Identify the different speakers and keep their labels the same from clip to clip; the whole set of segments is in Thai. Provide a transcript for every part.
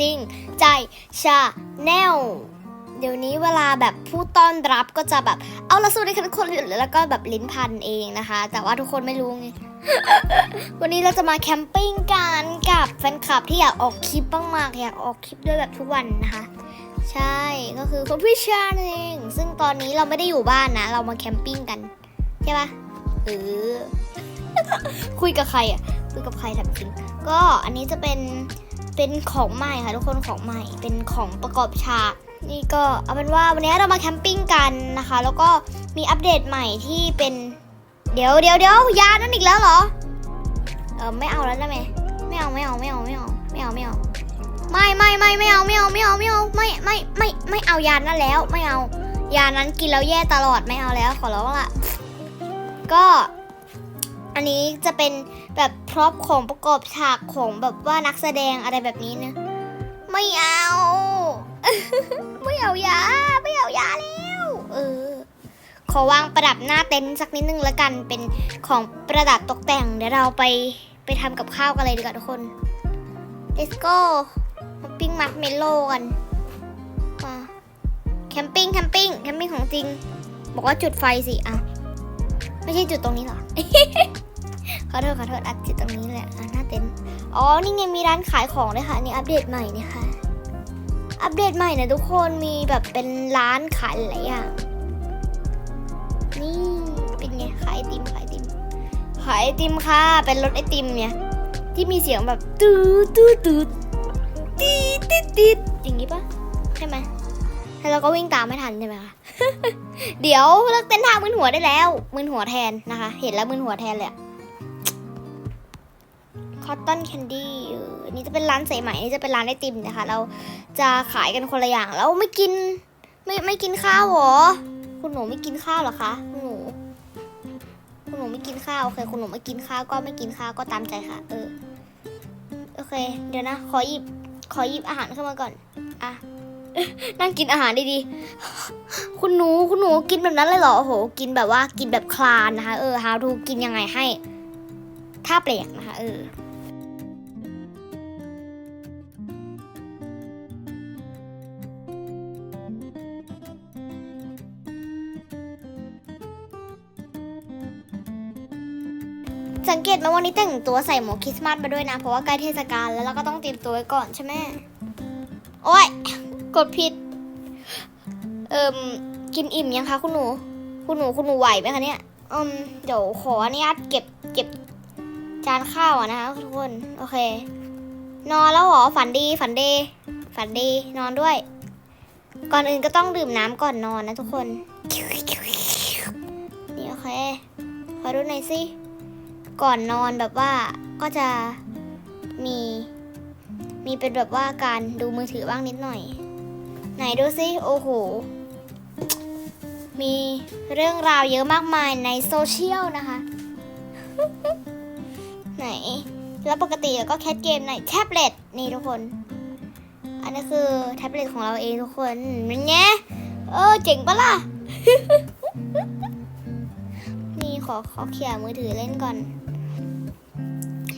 Speaker 1: จริง ใจชาแนลเดี๋ยวนี้เวลาแบบผู้ต้อนรับก็จะแบบเอาละสวัสดีค่ะทุกคนแล้วก็แบบลิ้นพันเองนะคะ แต่ว่าทุกคนไม่รู้ไงวันนี้เราจะมาแคมปิ้งกันกับแฟนคลับที่อยากออกคลิปมากๆอยากออกคลิปด้วยแบบทุกวันนะคะ ใช่ก็คือคุณพี่ชานเองซึ่งตอนนี้เราไม่ได้อยู่บ้านนะ เรามาแคมปิ้งกันใช่ปะเออคุยกับใครอะคุยกับใครถามจริง ก็อันนี้จะเป็นเป็นของใหม่ค่ะทุกคนของใหม่เป็นของประกอบฉากนี่ก็เอาเป็นว่าวันนี้เรามาแคมปิ้งกันนะคะ แล้วก็มีอัปเดตใหม่ที่เป็น เดี๋ยวเดี๋ยวเดี๋ยวยานั่นอีกแล้วเหรอเออไม่เอาแล้วได้ไหมไม่เอาไม่เอาไม่เอาไม่เอาไม่เอาไม่เอาไม่ไม่ไม่ไม่เอาไม่เอาไม่เอาไม่เอาไม่ไม่ไม่ไม่เอายานั้นแล้วไม่เอายานั้นกินแล้วแย่ตลอดไม่เอาแล้วขอร้องละก็ อันนี้จะเป็นแบบพร็อพของประกอบฉากของแบบว่านักแสดงอะไรแบบนี้นะไม่เอา ไม่เอายาไม่เอายาแล้วเออขอวางประดับหน้าเต็นท์สักนิดนึงแล้วกันเป็นของประดับตกแต่งเดี๋ยวเราไปไปทำกับข้าวกันเลยดีกว่าทุกคน let's go มาปิ้งมัดเมลโล่กันมาแคมปิ้งแคมปิ้งแคมปิ้งของจริง บอกว่าจุดไฟสิอะ ไม่ใช่จุดตรงนี้หรอ ขอโทษขอโทษอัดจุดตรงนี้แหละหน้าเต็นอ๋อ นี่ไงมีร้านขายของด้วยค่ะนี่อัปเดตใหม่นี่ค่ะอัปเดตใหม่นะทุกคนมีแบบเป็นร้านขายหลายอย่างนี่เป็นไงขายไอติมขายไอติมขายไอติมค่ะ เป็นรถไอติมเนี่ยที่มีเสียงแบบตื้อตื้อตื้อตีดตีดตีดอย่างนี้ปะใช่ไหมแล้วเราก็วิ่งตามไม่ทันใช่ไหมคะเดี๋ยวเลิกเต้นท่ามึนหัวได้แล้วมึนหัวแทนนะคะ เห็นแล้วมึนหัวแทนเลย คอตตอนแคนดี้นนี้จะเป็นร้านใส่ใหม่นี่จะเป็นร้านไอติมนะคะ เราจะขายกันคนละอย่างแล้วไม่กิน ไม่ไม่กินข้าวเหรอ คุณหนูไม่กินข้าวหรอคะคุณหนู คุณหนูไม่กินข้าวโอเคคุณหนูไม่กินข้าวก็ไม่กินข้าวก็ตามใจค่ะ เออโอเค เดี๋ยวนะขอหยิบขอหยิบอาหารเข้ามาก่อนอะนั่งกินอาหารดีๆ คุณหนูคุณหนูกินแบบนั้นเลยเหรอ โอ้โห กินแบบว่ากินแบบคลานนะคะ เออ how to กินยังไงให้ท่าแปลกนะคะ เออ สังเกตไหมวันนี้แต่งตัวใส่หมวกคริสต์มาสมาด้วยนะ เพราะว่าใกล้เทศกาลแล้วเราก็ต้องเตรียมตัวไว้ก่อนใช่ไหมโอ้ยกดผิด เอิมกินอิ่มยังคะคุณหนู คุณหนูคุณหนูไหวไหมคะเนี่ยอืมเดี๋ยวขออนุญาตเก็บเก็บจานข้าวอะนะคะทุกคน โอเค นอนแล้วหรอฝันดีฝันดีฝันดีนอนด้วย ก่อนอื่นก็ต้องดื่มน้ำก่อนนอนนะทุกคน นี่โอเค ขอดูหน่อยสิ ก่อนนอนแบบว่าก็จะมีมีเป็นแบบว่าการดูมือถือบ้างนิดหน่อย ไหนดูสิโอ้โห มีเรื่องราวเยอะมากมายในโซเชียลนะคะ ไหน แล้วปกติก็แคสเกมในแท็บเล็ตนี่ทุกคน อันนี้คือแท็บเล็ตของเราเองทุกคนมันไงเออเจ๋งปะล่ะ นี่ขอขอเขี่ยมือถือเล่นก่อน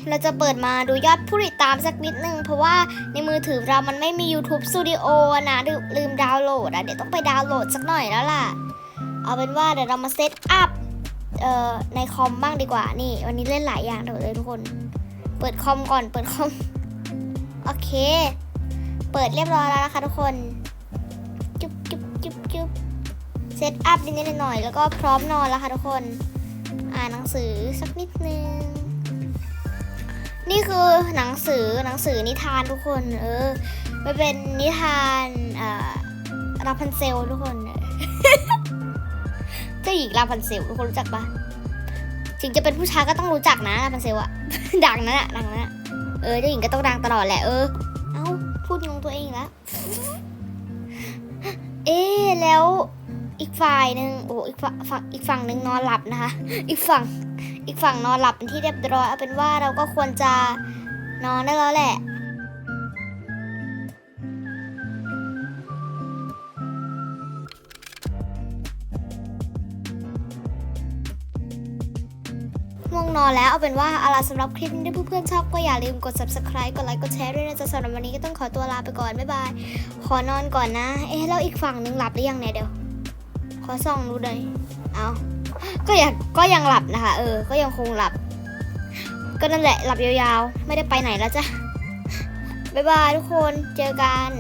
Speaker 1: เราจะเปิดมาดูยอดผู้ติดตามสักนิดนึง เพราะว่าในมือถือเรามันไม่มี YouTube Studio อนะลืมลืมดาวน์โหลดอะเดี๋ยวต้องไปดาวน์โหลดสักหน่อยแล้วล่ะ เอาเป็นว่าเดี๋ยวเรามาเซตอัพในคอมบ้างดีกว่านี่ วันนี้เล่นหลายอย่างเดี๋ยวเลยทุกคน เปิดคอมก่อนเปิดคอมโอเค เปิดเรียบร้อยแล้วนะคะทุกคนจุ๊บจุ๊บจุ๊บจุ๊บเซตอัพนิดหน่อยแล้วก็พร้อมนอนแล้วค่ะทุกคน อ่านหนังสือสักนิดนึง นี่คือหนังสือหนังสือนิทานทุกคนเออมันเป็นนิทานอ่อราพันเซลทุกคนเจ้าหญิงราพันเซลทุกคนรู้จักปะถึงจะเป็นผู้ชายก็ต้องรู้จักนะราพันเซลอะดังนะอะดังนะอะเออเจ้าหญิงก็ต้องดังตลอดแหละเออเอ้าพูดงงตัวเองแล้วเอ๊แล้วอีกฝ่ายหนึ่งโอ้อีกฝั่งฝั่งอีกฝั่งหนึ่งนอนหลับนะคะ อีกฝั่ง อีกฝั่งนอนหลับเป็นที่เรียบร้อยเอาเป็นว่าเราก็ควรจะนอนได้แล้วแหละง่วงนอนแล้วเอาเป็นว่าอาล่ะสำหรับคลิปนี้ถ้าเพื่อนๆชอบก็อย่าลืมกด subscribe กดไลค์กดแชร์ด้วยนะจ๊ะสำหรับวันนี้ก็ต้องขอตัวลาไปก่อน บ๊ายบาย ขอนอนก่อนนะ เอ๊ะแล้วอีกฝั่งนึงหลับหรือยังเนี่ยเดี๋ยว ขอส่องดูหน่อยเอาก็ยังก็ยังหลับนะคะ เออ ก็ยังคงหลับ ก็นั่นแหละหลับยาวๆ ไม่ได้ไปไหนแล้วจ้ะบ๊ายบายทุกคนเจอกัน